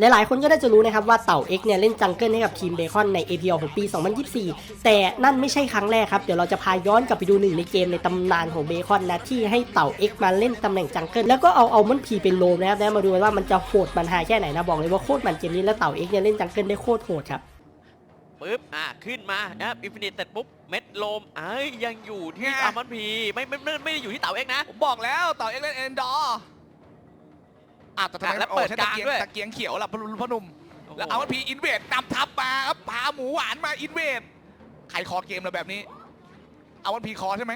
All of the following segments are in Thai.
หลายๆ คนก็น่าจะรู้นะครับว่าเต่า X เนี่ยเล่นจังเกิลให้กับทีมเบคอนใน APL ของปี 2024 แต่นั่นไม่ใช่ครั้งแรกครับ เดี๋ยวเราจะพาย้อนกลับไปดูหนึ่งในเกมในตำนานของเบคอนนะที่ให้เต่า X มาเล่นตำแหน่งจังเกิลแล้วก็เอาเอามันพีเป็นโลมนะครับแล้วมาดูกันว่ามันจะโหดมันหาแค่ไหนนะบอกเลยว่าโคตรมันเกมนี้แล้วเต่า X เนี่ยเล่นจังเกิลได้โคตรโหดครับปึ๊บ อะ ขึ้นมานะครับอินฟินิตเสร็จปุ๊บ เม็ดโลมเอ้ยยังอยู่ที่ไงอามันพีไม่ไม่ไม่ไม่ได้อยู่ที่เต่าเอ็กนะ ผมบอกแล้วเต่าเอ็กเล่นเอ็นดอร์ อะแต่ทำไมอะแล้วโอ้เปิดใช้กตะลางเกียงด้วย ตะเกียงเขียวล่ะพลุพนุ่มโอ้โหแล้วเอาพีอินเวดนำทัพมาครับพาหมูหวานมาอินเวดใครคอเกมเราแบบนี้ เอาวันพีคอใช่ไหม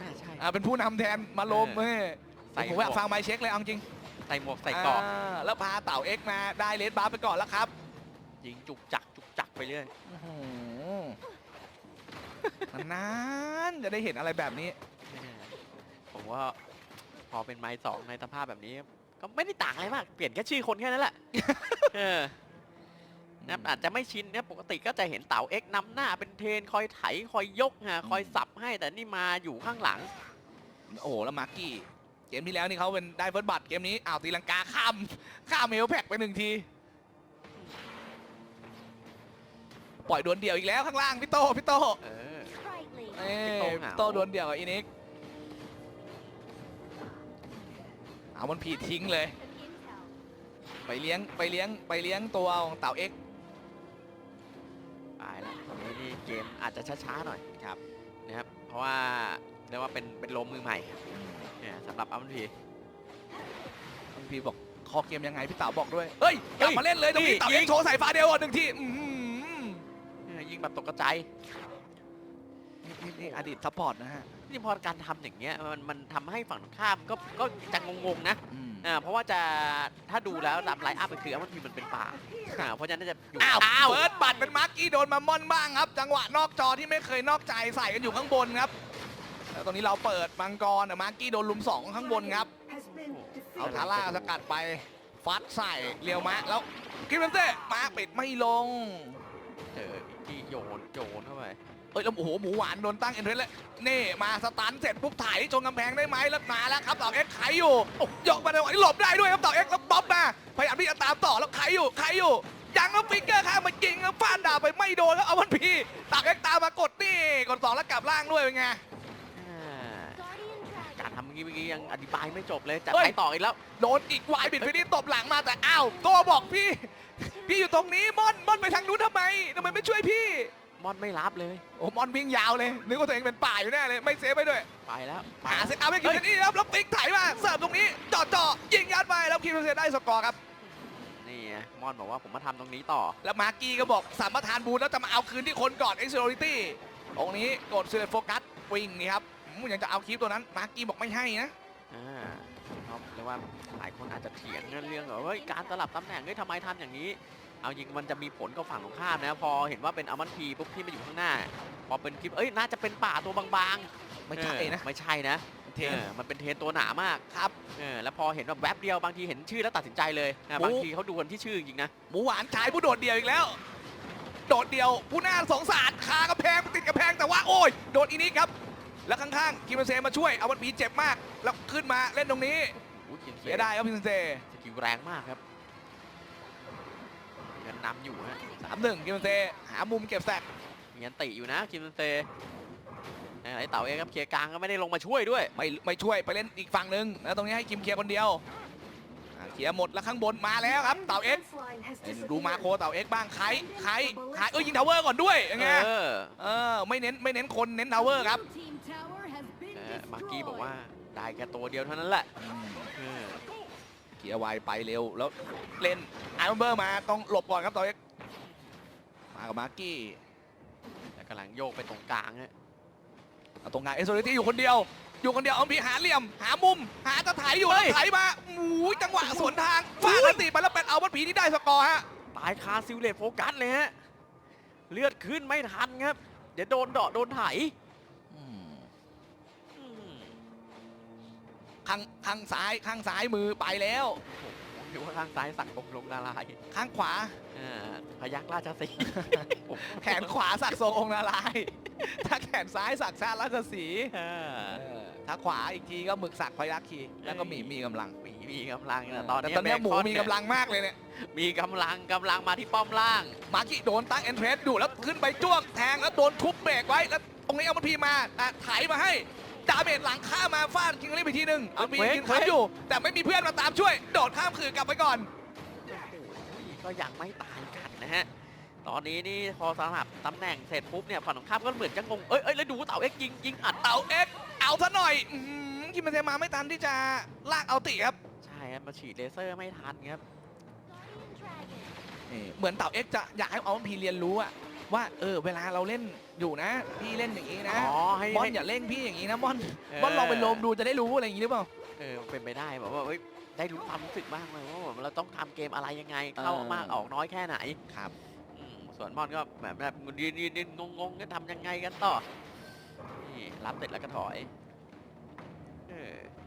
อ่าใช่ อ่าเป็นผู้นำแทนมาลมเออ เฮ้ยใส่ผมหมวอยากกฟังไมค์เช็คเลยเอาจริงใส่หมวกใส่เกราะาแล้วพาเต่าเอ็กมาได้เลสบาร์ไปก่อนแล้วครับยิงจุกจักจุกจักไปเรื่อยโอ้โหนานๆจะได้เห็นอะไรแบบนี้แม่ผมว่าพอเป็นไม้สองในสภาพแบบนี้ ก็ไม่ได้ต่างอะไรมาก เปลี่ยนแค่ชื่อคนแค่นั้นแหละเออนะครับอาจจะไม่ชินนะปกติก็จะเห็นเต่าเอ็กนำหน้าเป็นเทรนคอยไถคอยยกฮะคอยสับให้แต่นี่มาอยู่ข้างหลัง โอ้โหแล้วมาร์กี้ เกมที่แล้วนี่เขาเป็นได้เฟิร์สบัตรเกมนี้อ้าวตีลังกาข้ามข้ามเมลแพ็กไปหนึ่งที ปล่อยดวลเดี่ยวอีกแล้วข้างล่างพี่โตพี่โตเออเอ้ยพี่โต้เหงาพี่โตดวลเดี่ยวกับอินิก เอามันผีทิ้งเลย ไปเลี้ยงไปเลี้ยงไปเลี้ยงตัวของเต่าเอ็กตายแล้วตอนนี้นี่เกมอาจจะช้าๆหน่อยครับนะครับ เพราะว่าเรียกว่าเป็นเป็นลมมือใหม่เนี่ยสำหรับอัมพีบางทีบอกคอเกมยังไงพี่เต๋าบอกด้วยเฮ้ยกลับมาเล่นเลยตรงนี้เต๋าเอ็กโชว์ใส่ฟ้าเดียวอะหนึ่งทีอื้อหือยิงแบบตกกระจาย นี่นี่นี่อดีตซัพพอร์ตนะฮะนี่พอการทำอย่างเงี้ยมันมันทำให้ฝั่งตรงข้ามก็ก็จะงงๆนะอืม อ่าเพราะว่าจะถ้าดูแล้วตามไลน์อัพมันคืออัมพีมันเป็นป่าอ่าเพราะฉะนั้นน่าจะอยู่อ้าวอ้าวเฟิร์สบัตรเป็นมาร์กี้โดนมาม่อนบ้างครับ จังหวะนอกจอที่ไม่เคยนอกใจใส่กันอยู่ข้างบนครับแล้วตอนนี้เราเปิดมังกรแต่มาร์กี้โดนลุมสองข้างบนครับ เอาทาร่าสกัดไปฟัดใส่เรียวมะแล้วคิมเบนเต้มาปิดไม่ลง เจออีกที่โยนโยนเข้าไป เอ้ยแล้วโอ้โหหมูหวานโดนตั้งเอ็นเทรสเลยนี่มาสตันเสร็จปุ๊บไถ่ายชนกำแพงได้ไหมแล้วมาแล้วครับต่อเอ็กซ์ไขอยู่โอ้ยกมาในวันนี้หลบได้ด้วยครับต่อเอ็กซ์แล้วบ๊อบมาพยายามที่จะตามต่อแล้วไขอยู่ไขอยู่ยังแล้วฟิกเกอร์ข้ามมายิงแล้วฟาดดาบไปไม่โดนแล้วเอาวันพีต่อเอ็กซ์ตามมากดนี่กดสองแล้วกลับล่างด้วยเป็นไงอ่าการทำเมื่อกี้เมื่อกี้ยังอธิบายไม่จบเลยจะเฮ้ยไปต่ออีกแล้วโดนอีกวายบิดฟินี่ตบหลังมาแต่อ้าวโตบอกพี่ พี่อยู่ตรงนี้ม่อนม่อนไปทางนู้นทำไมทำไมไม่ช่วยพี่ มอนไม่รับเลย โอ้ม่อนวิ่งยาวเลย นึกว่าตัวเองเป็นป่าอยู่แน่เลย ไม่เซฟไปด้วย ไปแล้วไปหาแล้วเซตเอาไปกินนี่ครับแล้วปิกไถมาเสิร์ฟตรงนี้เจาะเจาะยิงยัดไปแล้วคิมเซนได้สกอร์ครับนี่ไงมอนบอกว่าผมมาทำตรงนี้ต่อ แล้วมาร์กี้ก็บอกสามารถทานบูนแล้วจะมาเอาคืนที่คนก่อน e x อ l ริตี้ตรงนี้กดเซเลโฟกัสวิ่งนี่ครับอืมยังจะเอาคลิปตัวนั้นมาร์กี้บอกไม่ให้นะอ่าครับเรียกว่าหลายคนอาจจะเถียงเรื่องว่าเฮ้ยการสลับตำแหน่งเฮ้ยทำไมทำอย่างนี้ เอาจริงมันจะมีผลกับฝั่งของข้ามนะพอเห็นว่าเป็นอัลมันพีปุ๊บที่มาอยู่ข้างหน้า พอเป็นคลิปเอ้ยน่าจะเป็นป่าตัวบางๆไม่ใช่เออนะไม่ใช่นะเทนเออมันเป็นเทรนตัวหนามากครับเออแล้วพอเห็นแบบแวบเดียวบางทีเห็นชื่อแล้วตัดสินใจเลยอะโอ้บางทีเขาดูกันที่ชื่อจริงๆนะหมูหวานชายผู้โดดเดี่ยวอีกแล้ว โดดเดี่ยวผู้น่าสงสารคากระแพงติดกระแพงแต่ว่าโอ้ยโดนอีนี้ครับ แล้วข้างๆคิมเซมาช่วยเอาวันพีเจ็บมาก แล้วขึ้นมาเล่นตรงนี้อุ๊ยเขียนเสียดายครับคิมเซสกิลแรงมากครับยัง นำอยู่ฮะสามหนึ่งคิมเซหามุมเก็บแซกมีอันติอยู่นะคิมเซไอ้เต่าเองครับเคลียร์กลางก็ไม่ได้ลงมาช่วยด้วยไม่ไม่ช่วยไปเล่นอีกฝั่งหนึ่งแล้วตรงนี้ให้คิมเคลียร์คนเดียวอะเคลียร์หมดแล้วข้างบนมาแล้วครับเต่าเอ็กซ์ดูมาโคเต่าเอ็กซ์บ้างใครใครใครเอ้ยยิงทาวเวอร์ก่อนด้วยยังไงเออเออไม่เน้นไม่เน้นคนเน้นทาวเวอร์ครับเออมาร์กี้บอกว่าได้แค่ตัวเดียวเท่านั้นแหละ เออเคลียร์ไวไปเร็วแล้วเล่นไอรอนเบอร์มาต้องหลบก่อนครับเต่าเอ็กซ์มากับมาร์กี้แล้วกำลังโยกไปตรงกลางฮะเอาตรงกลางเอสโซลิตี้อยู่คนเดียว อยู่คนเดียวเอาพีหาเหลี่ยม หามุม หาจะไถอยู่แล้วไถมาโอ้ยจังหวะสวนทางฟาดแล้วตีไปแล้วเป็นเอาวัดผีที่ได้สกอร์ฮะตายคาซิลเลตโฟกัสเลยฮะเลือดขึ้นไม่ทันครับ เดี๋ยวโดนเดาะโดนไถ ข้างข้างซ้ายข้างซ้ายมือไปแล้ว ผมคิดว่าข้างซ้ายสักอกลงละลายข้างขวา อ่าพยักราชสีห์ ผมแขนขวาสักทรงองค์นารายณ์ถ้าแขนซ้ายสักชาติราชสีห์อ่าเออถ้าขวาอีกทีก็หมึกสักพยัคฆ์คีแล้วก็หมีมีกำลังมีมีกำลังนะตอนแต่นี้ตอนเนี้ยหมูเบคอมีกำลังมากเลยเนี่ย มีกำลังกำลังมาที่ป้อมล่าง มาร์กิโดนตั้งเอ็นเทรสอยู่แล้วขึ้นไปจ้วงแทงแล้วโดนทุบเบรกไว้แล้วตรงนี้เอามันพีมาอะไถมาให้ ดาเมจหลังข้ามมาฟาดคิงลี่ไปทีหนึ่งเอาพีเว้ยกินขันอยู่ แต่ไม่มีเพื่อนมาตามช่วย โดดข้ามคืนกลับไปก่อน ก็ยังไม่ตายกันนะฮะ ตอนนี้นี่พอสลับตำแหน่งเสร็จปุ๊บเนี่ยฝั่งตรงข้ามก็เหมือนจะงง เอ้ยเอ้ยแล้วดูเต่าเอ็กซ์ยิงยิงอัด เต่าเอ็กซ์เอาซะหน่อยอื้อหือคิมเบนเซมาไม่ทันที่จะลากเอาติครับ ใช่ครับมาฉีดเลเซอร์ไม่ทันครับนี่เหมือนเต่าเอ็กซ์จะอยากให้เอาพีเรียนรู้อะ ว่าเออเวลาเราเล่นอยู่นะ พี่เล่นอย่างนี้นะอ๋อให้ม่อนให้ อย่าเล่นพี่อย่างนี้นะม่อนเออ ม่อนลองไปโลมดูจะได้รู้อะไรอย่างนี้หรือเปล่า เออเป็นไปได้แบบว่าเอ้ยได้รู้ความรู้สึกบ้างเลยว่าแบบเราต้องทำเกมอะไรยังไง เข้าเออมากออกน้อยแค่ไหนครับ อืมส่วนมอนก็แบบแบบยืนยืนยืนงงงๆจะทำยังไงกันต่อนี่รับเสร็จแล้วก็ถอยเออ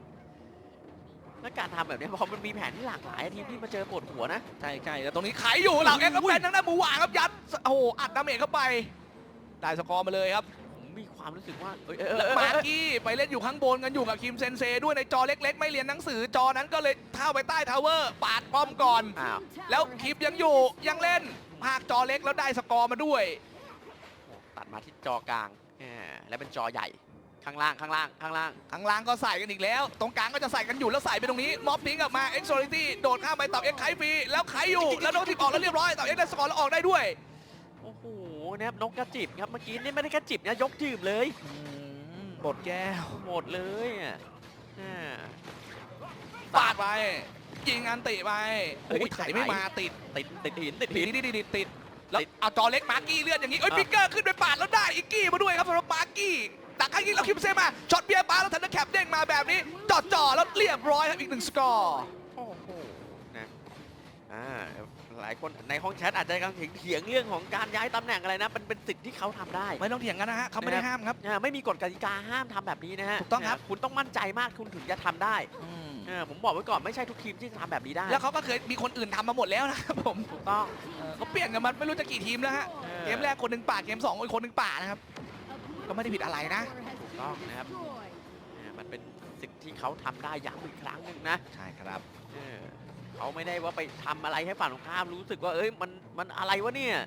แล้วการทำแบบนี้พอมันมีแผนที่หลากหลายทีมที่มาเจอปวดหัวนะ ใช่ใช่แล้วตรงนี้ไขอยู่เหล่าเอ็กซ์ก็เป็นทางด้านหมูหวานครับยัดโอ้โหอัดดาเมจเข้าไป ได้สกอร์มาเลยครับผมมีความรู้สึกว่าเอ้ยเออเออแล้วเออมาเออกี้ไปเล่นอยู่ข้างบนกันอยู่กับคิมเซนเซด้วยในจอเล็ก ๆ ไม่เรียนหนังสือจอนั้นก็เลยเข้าไปใต้ทาวเวอร์ปาดป้อมก่อน อ้าวแล้วคลิปยังอยู่ยังเล่นภาคจอเล็กแล้วได้สกอร์มาด้วยโอ้ตัดมาที่จอกลางเออแล้วเป็นจอใหญ่ ข้างล่างข้างล่างข้างล่าง ข้างล่างก็ใส่กันอีกแล้ว ตรงกลางก็จะใส่กันอยู่แล้วใส่ไปตรงนี้ม็อบพิงกลับมาเอ็กซ์โซลิตี้โดดข้ามไปต่อเอ็กไคฟรีแล้วไขอยู่แล้วโดนทิปออกแล้วเรียบร้อยต่อเอ็กได้สกอร์แล้วออกได้ด้วยโอ้โหนะครับนกกระจิบครับเมื่อกี้นี่ไม่ได้กระจิบนะยกจืบเลยบดแก้วหมดเลยอะอ่าปาดไปยิงอันติไปเฮ้ยโอ้ยไขไม่มาติดติดติดหินติดติหิดนติดติดติดติดแล้วติดเอาจอเล็กมาร์กี้เลือดอย่างนี้เอ้ยอะปิกเกอร์ขึ้นไปปาดแล้วได้อีกกี้มาด้วยครับสำหรับมาร์กี้ ดักข้างยิงแล้วคิมเซมาช็อตเบียร์ปาแล้วทันเดอร์แคปเด้งมาแบบนี้จ่อจ่อๆแล้วเรียบร้อยครับอีกหนึ่งสกอร์โอ้โหนะอ่าหลายคนในห้องแชทอาจจะกำลังเถียงเรื่องของการย้ายตำแหน่งอะไรนะมันเป็นสิทธิ์ที่เขาทำได้ ไม่ต้องเถียงกันนะฮะเขาไม่ได้ห้ามครับ อ่าไม่มีกฎกติกาห้ามทำแบบนี้นะฮะถูกต้องครับาคุณต้องมั่นใจมากคุณถึงจะทำได้อ่าผมบอกไว้ก่อนไม่ใช่ทุกทีมที่จะทำแบบนี้ได้แล้วเขาก็เคยมีคนอื่นทำมาหมดแล้วนะครับผมถูกต้องเออเขาเปลี่ยนกันมาไม่รู้จะกี่ทีมแล้วฮะออเกมแรกคนหนึ่งป่าดเกมสองอีกคนหนึ่งป่าดนะครับ ก็ไม่ได้ผิดอะไรนะถูกต้องนะครับอ่ามันเป็นสิ่งที่เขาทำได้ย้ำอีกครั้งหนึ่งนะใช่ครับเออเขาไม่ได้ว่าไปทำอะไรให้ฝั่งตรงข้ามรู้สึกว่าเอ้ยมันมันอะไรวะเนี่ย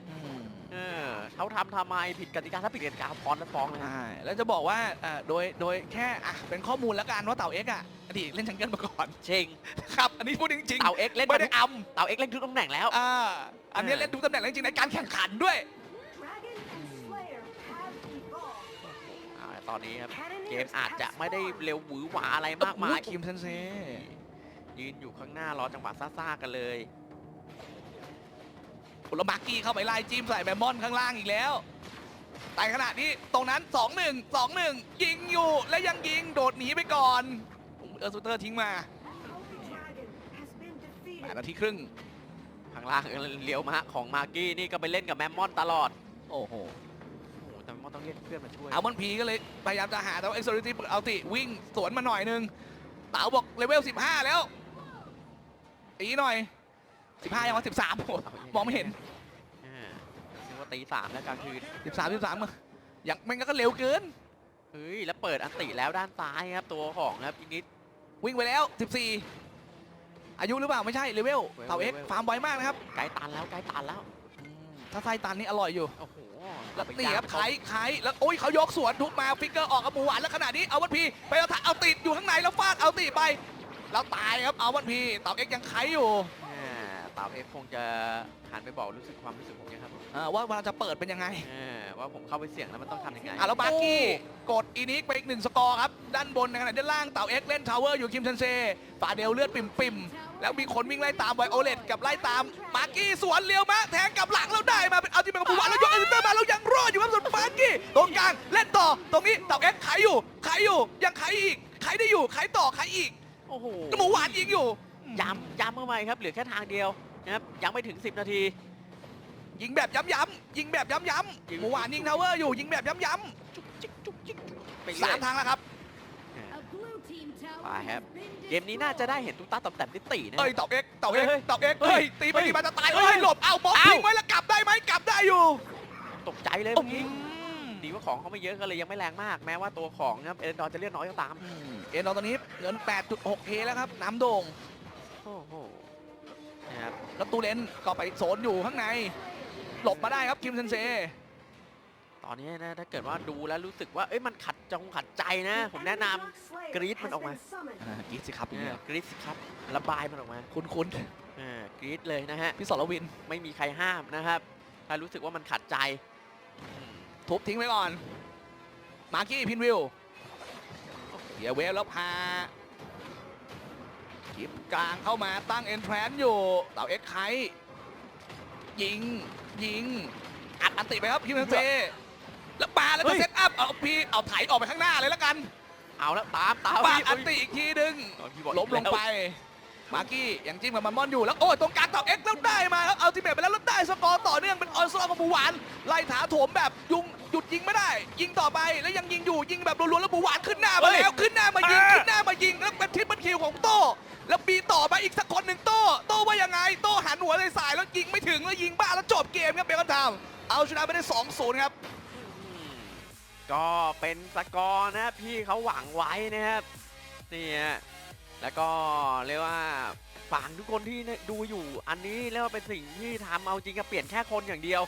เออเขาทำทำไมผิดกติกาถ้าผิดกติกาพรและฟ้องเลยนะใช่แล้วจะบอกว่าเอ่อโดยโดยแค่อะเป็นข้อมูลแล้วกันว่าเต่าเอ็กซ์อะอดีตเล่นชังเกิลมาก่อนเชิงครับอันนี้พูดจริงเต่าเอ็กซ์เล่นไม่มาได้ทุกอเต่าเอ็กซ์เล่นทุกตำแหน่งแล้วำอ่าอันนี้เล่นทุกตำแหน่งแล้วจริงๆในการแข่งขันด้วย ตอนนี้ครับ เกมอาจจะไม่ได้เร็วหวือหวาอะไรมากมายคิมเซนเซยืนอยู่ข้างหน้ารอจังหวะซ่าๆกันเลยผลมาร์กี้เข้าไปไล่จิ้มใส่แมมมอนข้างล่างอีกแล้ว แต่ขณะนี้ตรงนั้น 2 1 2 1 ยิงอยู่และยังยิงโดดหนีไปก่อน เออร์ซูเตอร์ทิ้งมาแปดนาทีครึ่งข้างล่างเลี้ยวมาของมาร์กี้นี่ก็ไปเล่นกับแมมมอนตลอด โอ้โหโอ้โห แต่แมมมอนต้องเรียกเพื่อนมาช่วยเอามันพีก็เลยพยายามจะหาแต่ว่าเอ็กซ์โซลิตี้เอาติวิ่งสวนมาหน่อยนึงเต๋าบอกเลเวล 15 แล้วอีหน่อย 15 ยังว่า13โอ้โหมองไม่เห็นอ่านึกว่าตีสามแล้วกลางคืน13 13อะอย่างไม่งั้นก็เร็วเกินเฮ้ยแล้วเปิดอันติแล้วด้านซ้ายครับตัวของครับอีกนิดวิ่งไปแล้ว 14 อายุหรือเปล่าไม่ใช่เลเวลเวลเต่าเอ็กเวลฟาร์มไวมากนะครับใกล้ตันแล้วใกล้ตันแล้วถ้าไส้ตันนี่อร่อยอยู่โอ้โห แล้วไปนี่ย่างครับเขาไข่ไข่แล้วโอ้ยเขายกสวนทุบมาฟิกเกอร์ออกกับหมูหวานแล้วขนาดนี้เอาวันพีไปเอาเอาติดอยู่ข้างในแล้วฟาดเอาติดไป แล้วตายครับเอาวันพีเต่าเอ็กยังไข่อยู่อ่าเต่าเอ็กซ์คงจะหันไปบอกรู้สึกความรู้สึกผมนะครับเอ่อว่าเวลาจะเปิดเป็นยังไงอ่าว่าผมเข้าไปเสี่ยงแล้วมันต้องทำยังไงอะแล้วมาร์กี้กดอีนิกไปอีกหนึ่งสกอร์ครับ ด้านบนในขณะด้านล่างเต่าเอ็กเล่นทาวเวอร์อยู่คิมเซนเซฝาเดลเลือดปิ่มปิ่มๆแล้วมีคนวิ่งไล่ตามไวโอเลตกับไล่ตามมาร์กี้สวนเลี้ยวมาแทงกลับหลังแล้วได้มาเป็นเอาที่เป็นกระบุวันแล้วยกเอเตอร์มาแล้วยังรอดอยู่ครับส่วนมาร์กี้ตรงกลางเล่นต่อตรงนี้เต่าเอ็กขายอยู่ขายอยู่ยังขายอีกขายได้อยู่ขายต่อขายอีกโอ้โหหมูหวานยิงอยู่ย้ำย้ำเข้าไปครับเหลือแค่ทางเดียวนะครับยังไม่ถึง 10 นาที ยิงแบบย้ำๆยิงแบบย้ำยิงๆหมูหวานยิงทาวเวอร์อยู่ยิงแบบย้ำจุกจิกจุกจิกไปๆเรื่สาอยมทางแล้วครับไปครับ เกมนี้น่าจะได้เห็นตุ๊กตาตบแต่มได้ตีนะ เอ้ยเต่าเอ็กเต่าเอ็กเฮ้ยเต่าเอ็กเฮ้เฮ้ยยตีไปเฮ้ยตีมาจะตายเฮ้ยเอ้ยหลบเอาบอมเอ้า ทิ้งไว้แล้วกลับได้ไหมกลับได้อยู่ตกใจเลยโอ้เมื่อโหกี้ดีว่าของเขาไม่เยอะก็เลยยังไม่แรงมาก แม้ว่าตัวของนะครับเอเดนดอร์จะเลือดน้อยก็ตามเอ็นเราตอนนี้เงิน 8.6K แล้วครับน้ำโด่งโอ้โหนะครับแล้วตูเลนก็ไปโซนอยู่ข้างใน หลบมาได้ครับคิมเซนเซตอนนี้นะถ้าเกิดว่าดูแล้วรู้สึกว่าเอ้ยมันขัดจงขัดใจนะ ผมแนะนำ กรี๊ดมันออกมากรีดสิครับอย่างเอเงี้อยกรีดสิครับระบายมันออกมาคุ้นคุ้นเออกรีดเลยนะฮะ ๆพี่สรวิน ไม่มีใครห้ามนะครับ ถ้ารู้สึกว่ามันขัดใจอืมทุบทิ้งไว้ก่อน มาร์กี้พินวิลเดี๋ยวเวฟแล้วพาคลิปกลางเข้ามาตั้งเอ็นแทรนอยู่เต่าเอ็กไคยิง ยิง อัดอันติไปครับคิมเซนเซแล้วปาแล้วก็เซตอัพเอาพีเอาไถออกไปข้างหน้าเลยแล้วกัน เอาแล้วตามตามปาดพี่อันติอีกทีหนึงเอ้ยพี่บอกล้มลงไป มาร์กี้ยังจิ้มกับมันมอนอยู่แล้วโอ้ยตรงกลางต่อเอ็กซ์แล้วได้มาครับเอาทีเมทไปแล้วแล้วได้สกอร์ต่อเนื่องเป็นออนซอของบูหวานไล่ถาโถมแบบยุงหยุดยิงไม่ได้ ยิงต่อไปแล้วยังยิงอยู่ยิงแบบรัวๆแล้วบูหวานขึ้นหน้ามาแล้วขึ้นหน้ามายิงาม เอาชนะไปได้ 2-0 ครับ ก็เป็นสกอร์นะพี่เขาหวังไว้นะครับนี่ฮะแล้วก็เรียกว่าฝากทุกคนที่ดูอยู่อันนี้เรียกว่าเป็นสิ่งที่ทำเอาจริงก็เปลี่ยนแค่คนอย่างเดียว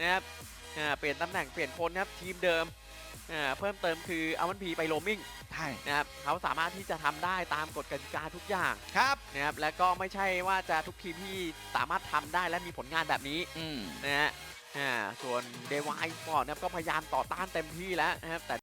นะครับอ่าเปลี่ยนตำแหน่งเปลี่ยนคนนะครับทีมเดิม เพิ่มเติมคือเอาวันพีไปโรมมิ่งใช่นะครับเขาสามารถที่จะทำได้ตามกฎกติกาทุกอย่างครับนะครับและก็ไม่ใช่ว่าจะทุกทีมที่สามารถทำได้และมีผลงานแบบนี้อืมนะฮะอ่าส่วนเดวายสปอร์ตนะครับก็พยายามต่อต้านเต็มที่แล้วนะครับแต่